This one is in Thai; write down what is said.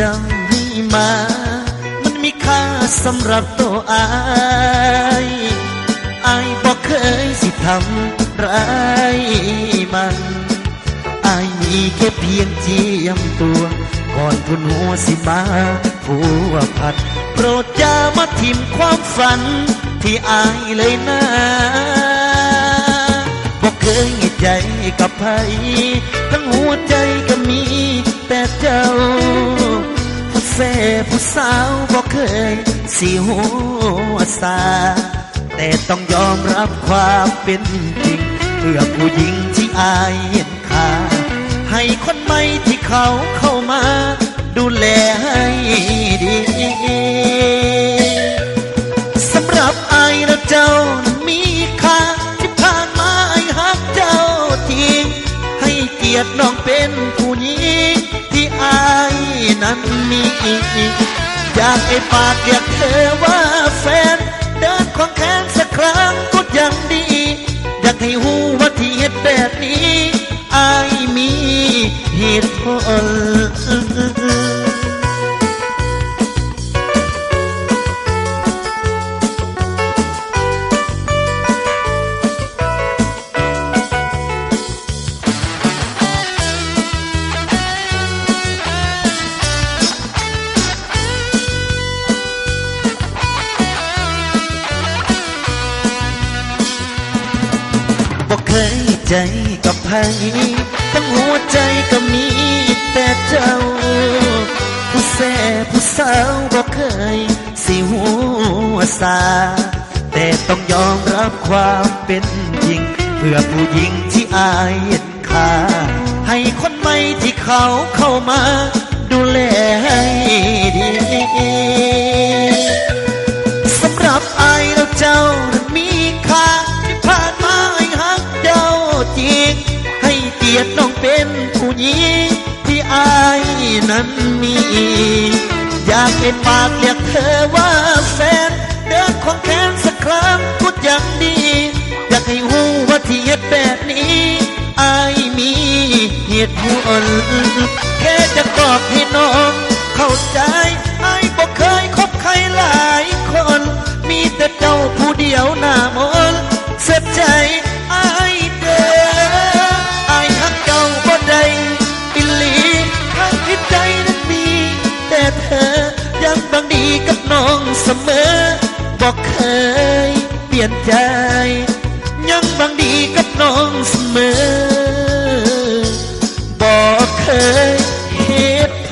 จำให้มา มันมีค่าสำหรับตัวอายอายบอกเคยสิทำร้ายมันอายมีแค่เพียงเจียมตัว ก่อนทุนหัวสิมาผัวพัด โปรดอย่ามาทิมความฝัน ที่อายเลยนะบอกเคยใจกับไผทั้งหัวใจก็มี เสพผู้สาวบอกเคยสีหัวสา แต่ต้องยอมรับความเป็นจริงเพื่อผู้หญิงที่อายเห็นค่าให้คนใหม่ที่เขาเข้ามา ดูแลให้ดีสำหรับอายและเจ้ามีค่าที่ผ่านมาไอ้ฮักเจ้าจริงให้เกียรติน้องเป็นผู้หญิง นั้นมีอยากให้ปากอยากเธอว่าแฟน เดินควงแขน บอกเคยใจกับใครทั้งหัวใจก็มีแต่เจ้า ผู้แซ่ผู้สาวบอกเคย สิหัวสาแต่ต้องยอมรับความเป็นจริง เพื่อผู้หญิงที่อายเห็นค่าให้คนใหม่ที่เขาเข้ามา ดูแลให้ดี นั้นมี อยากให้ปากเรียกเธอว่าแฟน เดินควงแขนสักครั้งก็ยังดี อยากให้หูว่าที่เหตุแบบนี้อายมีเหตุผลแค่จะบอกให้น้องเข้าใจอายบอกเคยคบใครหลายคน มีแต่เจ้าผู้เดียวหน้ามน กับน้องเสมอบอกเคยเปลี่ยนใจ ยังบังดีกับน้องเสมอบอกเคยเหตุไผ